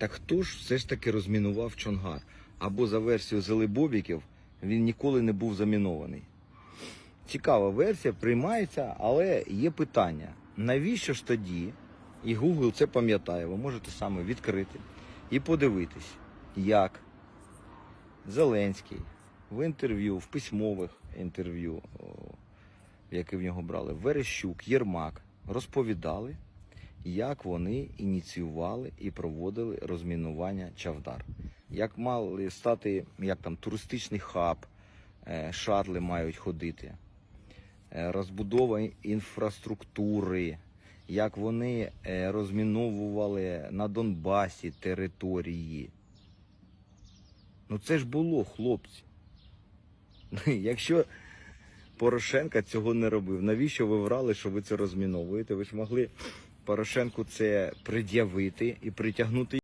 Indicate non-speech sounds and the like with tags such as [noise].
Так хто ж все ж таки розмінував Чонгар? Або за версією Зелебобіків, він ніколи не був замінований. Цікава версія, приймається, але є питання. Навіщо ж тоді, і Google це пам'ятає, ви можете саме відкрити і подивитись, як Зеленський в інтерв'ю, в письмових інтерв'ю, які в нього брали, Верещук, Єрмак, розповідали, як вони ініціювали і проводили розмінування Чавдар. Як мали стати як там туристичний хаб, е, шатли мають ходити, е, розбудова інфраструктури, як вони е, розміновували на Донбасі території. Ну це ж було, хлопці. [laughs] Якщо Порошенка цього не робив, навіщо ви врали, що ви це розміновуєте? Ви ж могли Порошенку це пред'явити і притягнути